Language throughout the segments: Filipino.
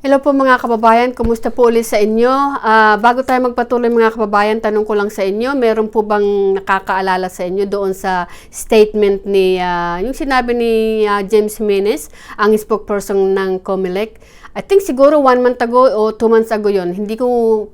Hello po mga kababayan, kumusta po ulit sa inyo? Ah, bago tayo magpatuloy mga kababayan, tanong ko lang sa inyo, meron po bang nakakaalala sa inyo doon sa statement ni, ah, yung sinabi ni ah, James Menes, ang spokesperson ng COMELEC? I think siguro one month ago o two months ago yon Hindi ko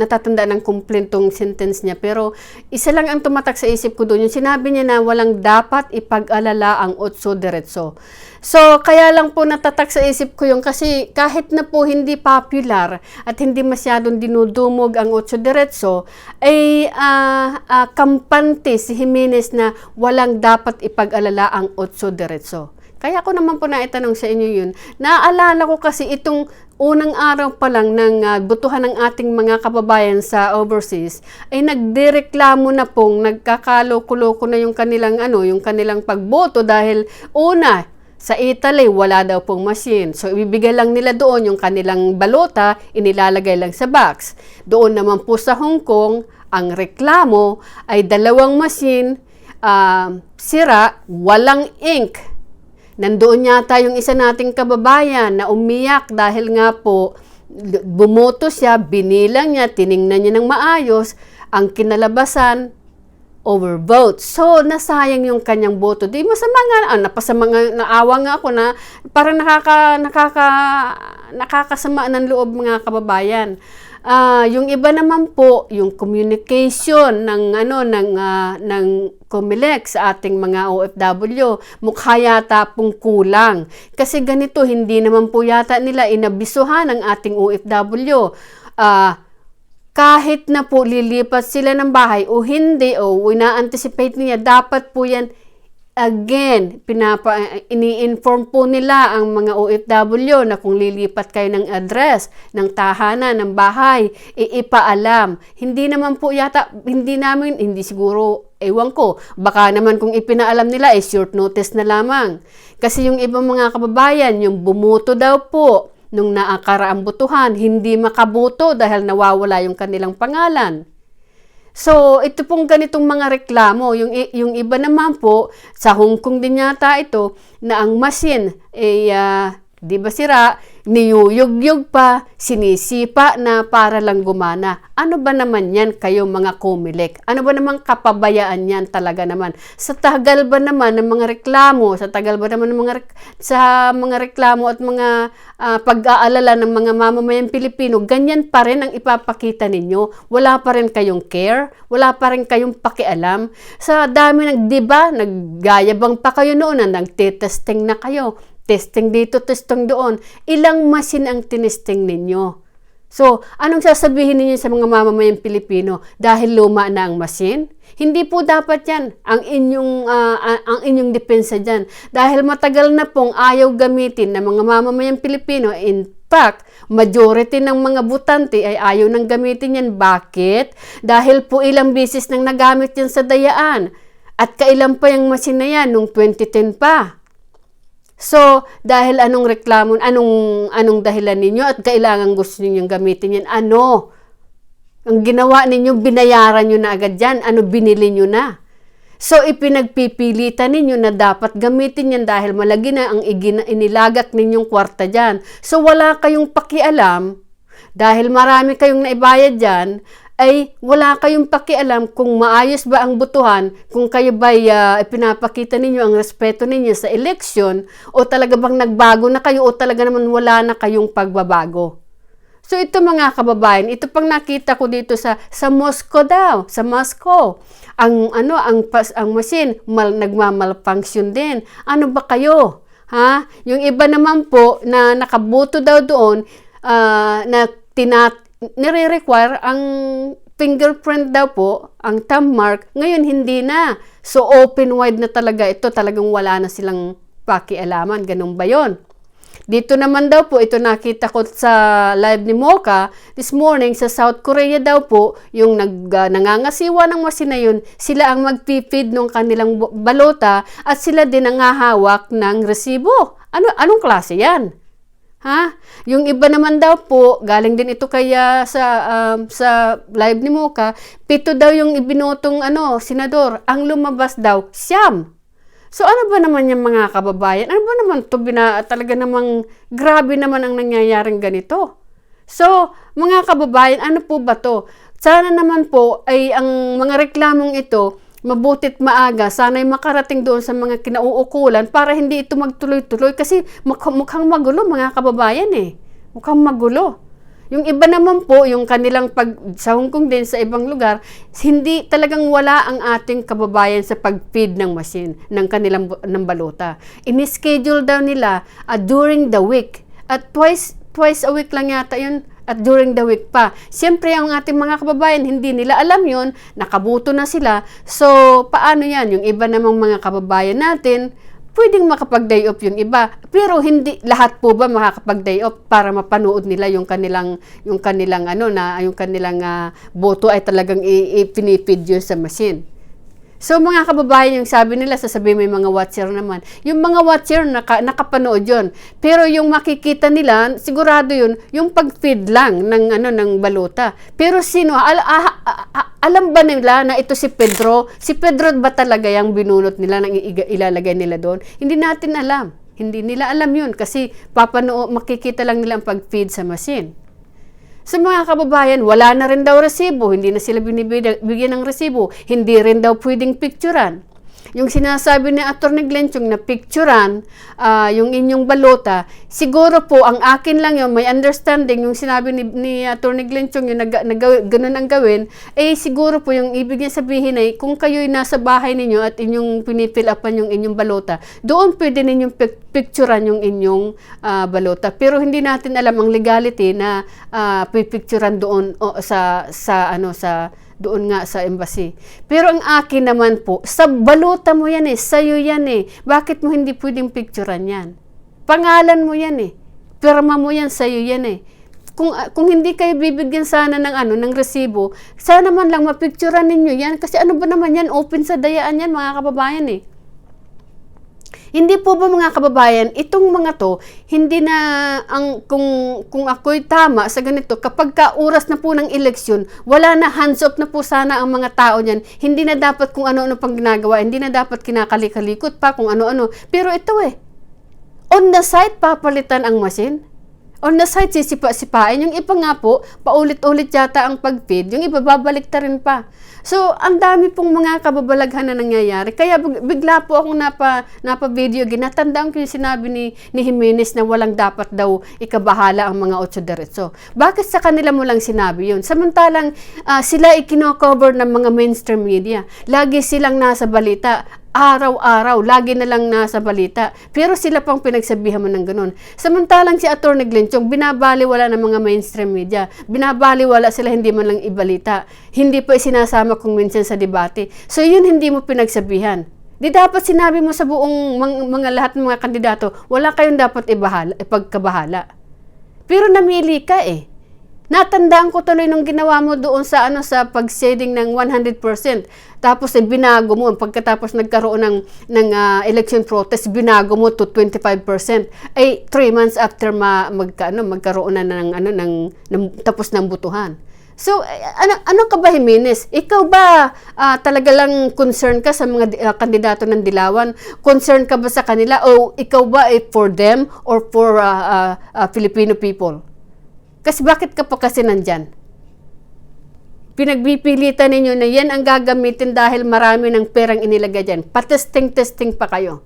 natatanda ng kumplentong sentence niya. Pero isa lang ang tumatak sa isip ko doon. Yung sinabi niya na walang dapat ipag-alala ang otso diretso. So, kaya lang po natatak sa isip ko yung kasi kahit na po hindi popular at hindi masyadong dinudumog ang otso diretso, ay ah, ah, kampante si Jimenez na walang dapat ipag-alala ang otso diretso. Kaya ako naman po naitanong sa inyo yun. Naaalala ko kasi itong unang araw pa lang ng ah, butuhan ng ating mga kababayan sa overseas ay nagdireklamo na pong nagkakaloko-loko na yung kanilang ano, yung kanilang pagboto dahil una sa Italy, wala daw pong machine. So, ibibigay lang nila doon yung kanilang balota, inilalagay lang sa box. Doon naman po sa Hong Kong, ang reklamo ay dalawang machine, ah, sira, walang ink. Nandoon yata yung isa nating kababayan na umiyak dahil nga po bumoto siya, binilang niya, tiningnan niya ng maayos, ang kinalabasan, overvote. So, nasayang yung kanyang boto. Di masama nga, ah, napasama nga, naawa nga ako na parang nakaka, nakaka, nakakasama ng loob mga kababayan. Ah, yung iba naman po, yung communication ng ano ng ah, ng COMELEC sa ating mga OFW, mukha yata pong kulang. Kasi ganito, hindi naman po yata nila inabisuhan ang ating OFW. Ah, kahit na po lilipat sila ng bahay o hindi o ina-anticipate niya, dapat po yan again, pinapa, ini-inform po nila ang mga OFW na kung lilipat kayo ng address, ng tahanan, ng bahay, iipaalam. Hindi naman po yata, hindi namin, hindi siguro, ewan ko, baka naman kung ipinaalam nila, eh, short notice na lamang. Kasi yung ibang mga kababayan, yung bumuto daw po, nung naakaraang butuhan, hindi makabuto dahil nawawala yung kanilang pangalan. So, ito pong ganitong mga reklamo. Yung, yung iba naman po, sa Hong Kong din yata ito, na ang machine, eh, ah, di ba sira, niyuyug-yug pa, sinisipa na para lang gumana. Ano ba naman yan kayo mga kumilek? Ano ba naman kapabayaan yan talaga naman? Sa tagal ba naman ng mga reklamo, sa tagal ba naman ng mga sa mga reklamo at mga ah, pag-aalala ng mga mamamayang Pilipino, ganyan pa rin ang ipapakita ninyo. Wala pa rin kayong care, wala pa rin kayong pakialam. Sa dami ng, di ba, naggayabang pa kayo noon na nagtitesting na kayo. Testing dito, testing doon. Ilang machine ang tinesting ninyo? So, anong sasabihin ninyo sa mga mamamayang Pilipino dahil luma na ang machine? Hindi po dapat yan ang inyong, ah, ang inyong depensa dyan. Dahil matagal na pong ayaw gamitin ng mga mamamayang Pilipino. In fact, majority ng mga butante ay ayaw nang gamitin yan. Bakit? Dahil po ilang bisis nang nagamit yan sa dayaan. At kailan pa yung machine na yan? Nung 2010 pa. So, dahil anong reklamo, anong, anong dahilan ninyo at kailangan gusto ninyong gamitin yan? Ano? Ang ginawa ninyo, binayaran nyo na agad yan. Ano binili nyo na? So, ipinagpipilitan ninyo na dapat gamitin yan dahil malagi na ang inilagak ninyong kwarta dyan. So, wala kayong pakialam dahil marami kayong naibayad dyan, ay wala kayong pakialam kung maayos ba ang butuhan, kung kayo ba uh, ipinapakita ninyo ang respeto ninyo sa election, o talaga bang nagbago na kayo, o talaga naman wala na kayong pagbabago. So ito mga kababayan, ito pang nakita ko dito sa sa Moscow daw, sa Moscow. Ang ano, ang pas, ang machine mal, nagmamalfunction din. Ano ba kayo? Ha? Yung iba naman po na nakabuto daw doon ah, na tinat nire-require ang fingerprint daw po, ang thumb mark, ngayon hindi na. So open wide na talaga ito, talagang wala na silang pakialaman, ganun ba yon? Dito naman daw po, ito nakita ko sa live ni Mocha, this morning sa South Korea daw po, yung nag, uh, nangangasiwa ng masina yun, sila ang magpipid ng kanilang balota at sila din ang hahawak ng resibo. Ano, anong klase yan? Ha? Yung iba naman daw po, galing din ito kaya sa um, sa live ni Mocha, pito daw yung ibinotong ano, senador. Ang lumabas daw, siyam. So ano ba naman yung mga kababayan? Ano ba naman to bina, talaga namang grabe naman ang nangyayaring ganito. So, mga kababayan, ano po ba to? Sana naman po ay ang mga reklamong ito mabutit maaga, sana'y makarating doon sa mga kinauukulan para hindi ito magtuloy-tuloy kasi mukha- mukhang magulo mga kababayan eh. Mukhang magulo. Yung iba naman po, yung kanilang pag sa Hong Kong din sa ibang lugar, hindi talagang wala ang ating kababayan sa pag-feed ng machine ng kanilang ng baluta. Ini-schedule daw nila ah, during the week at twice twice a week lang yata yun at during the week pa. Siyempre, ang ating mga kababayan, hindi nila alam yun, nakabuto na sila. So, paano yan? Yung iba namang mga kababayan natin, pwedeng makapag-day off yung iba. Pero hindi lahat po ba makakapag-day off para mapanood nila yung kanilang yung kanilang ano na yung kanilang ah, boto ay talagang i- ipinipid yun sa machine. So mga kababayan, yung sabi nila, sasabihin may mga watcher naman. Yung mga watcher, naka, nakapanood yun. Pero yung makikita nila, sigurado yun, yung pag-feed lang ng, ano, ng baluta. Pero sino, al- ah- ah- alam ba nila na ito si Pedro? Si Pedro ba talaga yung binunot nila nang ilalagay nila doon? Hindi natin alam. Hindi nila alam yun kasi papano, makikita lang nila ang pag-feed sa machine. Sa mga kababayan, wala na rin daw resibo. Hindi na sila binibigyan ng resibo. Hindi rin daw pwedeng picturean. Yung sinasabi ni Atty. Glenchong na picturean ah, yung inyong balota, siguro po ang akin lang yun, may understanding, yung sinabi ni, ni Atty. Glenchong yung nag, nag, ganun ang gawin, eh siguro po yung ibig niya sabihin ay kung kayo'y nasa bahay ninyo at inyong pinifill upan yung inyong balota, doon pwede ninyong pic- picturean yung inyong ah, balota. Pero hindi natin alam ang legality na uh, pipicturean doon o, sa sa ano sa doon nga sa embassy. Pero ang akin naman po, sa balota mo yan eh, sa'yo yan eh. Bakit mo hindi pwedeng picturean yan? Pangalan mo yan eh. Pirma mo yan, sa'yo yan eh. Kung, ah, kung hindi kayo bibigyan sana ng ano ng resibo, sana man lang mapicturean ninyo yan kasi ano ba naman yan open sa dayaan yan mga kababayan eh. Hindi po ba mga kababayan, itong mga to, hindi na ang kung kung ako'y tama sa ganito, kapag ka oras na po ng eleksyon, wala na hands off na po sana ang mga tao niyan. Hindi na dapat kung ano-ano pang ginagawa, hindi na dapat kinakalikot pa kung ano-ano. Pero ito eh, on the site papalitan ang machine. On the site sisipa-sipain. Yung iba nga po, paulit-ulit yata ang pag-feed. Yung iba babalik ta rin pa. So, ang dami pong mga kababalaghan na nangyayari. Kaya big- bigla po akong napa, napa-video. Ginatandaan ko yung sinabi ni, ni Jimenez na walang dapat daw ikabahala ang mga otso derecho. Bakit sa kanila mo lang sinabi yun? Samantalang ah, sila ikino-cover ng mga mainstream media. Lagi silang nasa balita araw-araw, lagi na lang nasa balita. Pero sila pang pinagsabihan mo ng ganun. Samantalang si Atty. Glenchong, binabaliwala ng mga mainstream media. Binabaliwala sila, hindi man lang ibalita. Hindi pa isinasama kung minsan sa debate. So yun hindi mo pinagsabihan. Di dapat sinabi mo sa buong mga, mga lahat ng mga kandidato, wala kayong dapat ibahala, ipagkabahala. Pero namili ka eh. Natandaan ko tuloy nung ginawa mo doon sa ano sa pag-shading ng 100%. Tapos eh, binago mo pagkatapos nagkaroon ng ng ah, election protest, binago mo to 25%. Ay 3 months after ma, magka, ano, magkaroon na ng ano ng, ng tapos ng butuhan. So, eh, ano, ano ka ba, Jimenez? Ikaw ba ah, talaga lang concern ka sa mga ah, kandidato ng Dilawan? Concern ka ba sa kanila? O ikaw ba eh, for them or for ah, ah, ah, Filipino people? Kasi bakit ka pa kasi nandyan? Pinagbipilitan ninyo na yan ang gagamitin dahil marami ng perang inilagay dyan. Patesting-testing pa kayo.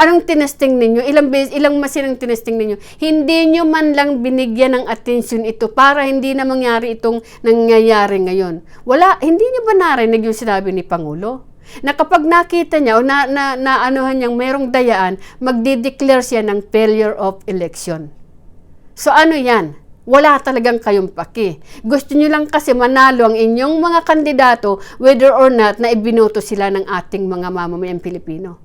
Anong tinesting ninyo? Ilang beses, ilang masin ang tinesting ninyo? Hindi nyo man lang binigyan ng attention ito para hindi na mangyari itong nangyayari ngayon. Wala, hindi nyo ba narinig yung sinabi ni Pangulo? Na kapag nakita niya o na, na, na anuhan niyang merong dayaan, magdi-declare siya ng failure of election. So ano yan? Wala talagang kayong paki. Gusto nyo lang kasi manalo ang inyong mga kandidato whether or not na ibinoto sila ng ating mga mamamayang Pilipino.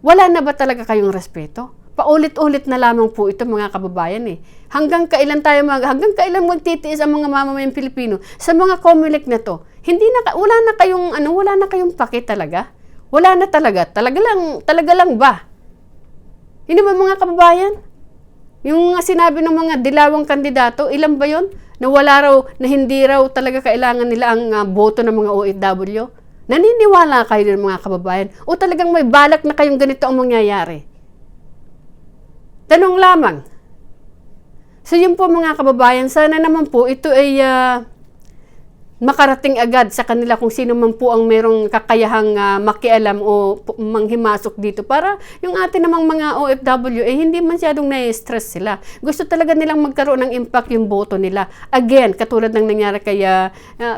Wala na ba talaga kayong respeto? Paulit-ulit na lamang po ito mga kababayan eh. Hanggang kailan tayo mag hanggang kailan magtitiis ang mga mamamayang Pilipino sa mga COMELEC na to? Hindi na wala na kayong ano, wala na kayong paki talaga. Wala na talaga. Talaga lang, talaga lang ba? Hindi ba mga kababayan? Yung nga sinabi ng mga dilawang kandidato, ilan ba yon? Na wala raw, na hindi raw talaga kailangan nila ang ah, boto ng mga OFW? Naniniwala kayo din mga kababayan? O talagang may balak na kayong ganito ang mangyayari? Tanong lamang. So yun po mga kababayan, sana naman po ito ay ah, makarating agad sa kanila kung sino man po ang merong kakayahang ah, makialam o manghimasok dito para yung atin namang mga OFW eh hindi masyadong na-stress sila. Gusto talaga nilang magkaroon ng impact yung boto nila. Again, katulad ng nangyari kay, ah,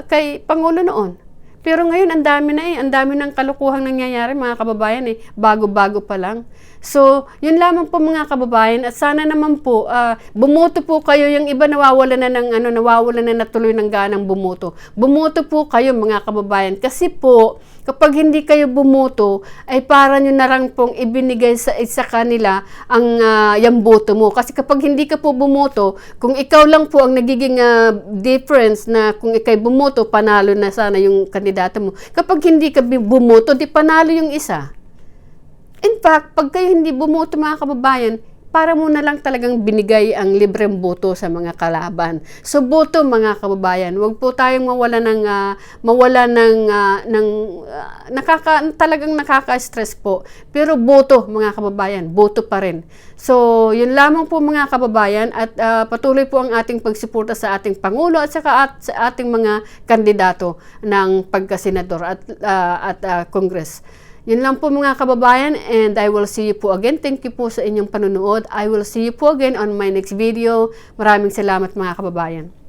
kay Pangulo noon. Pero ngayon, ang dami na eh. Ang dami ng kalukuhang nangyayari, mga kababayan eh. Bago-bago pa lang. So, yun lamang po mga kababayan. At sana naman po, ah, bumoto po kayo. Yung iba nawawala na ng, ano, nawawala na natuloy ng ganang bumoto. Bumoto po kayo mga kababayan. Kasi po, kapag hindi kayo bumoto, ay para nyo na lang pong ibinigay sa, sa kanila ang ah, yung boto mo. Kasi kapag hindi ka po bumoto, kung ikaw lang po ang nagiging ah, difference na kung ikay bumoto, panalo na sana yung kandidato mo. Kapag hindi ka bumoto, di panalo yung isa. In fact, pag kayo hindi bumoto mga kababayan, para mo na lang talagang binigay ang libreng boto sa mga kalaban. So boto mga kababayan, wag po tayong mawala ng ah, mawala ng ah, ng ah, nakaka talagang nakaka-stress po. Pero boto mga kababayan, boto pa rin. So, yun lamang po mga kababayan at ah, patuloy po ang ating pagsuporta sa ating pangulo at saka at, sa ating mga kandidato ng pagkasenador at ah, at ah, Congress. Yun lang po mga kababayan and I will see you po again. Thank you po sa inyong panonood. I will see you po again on my next video. Maraming salamat mga kababayan.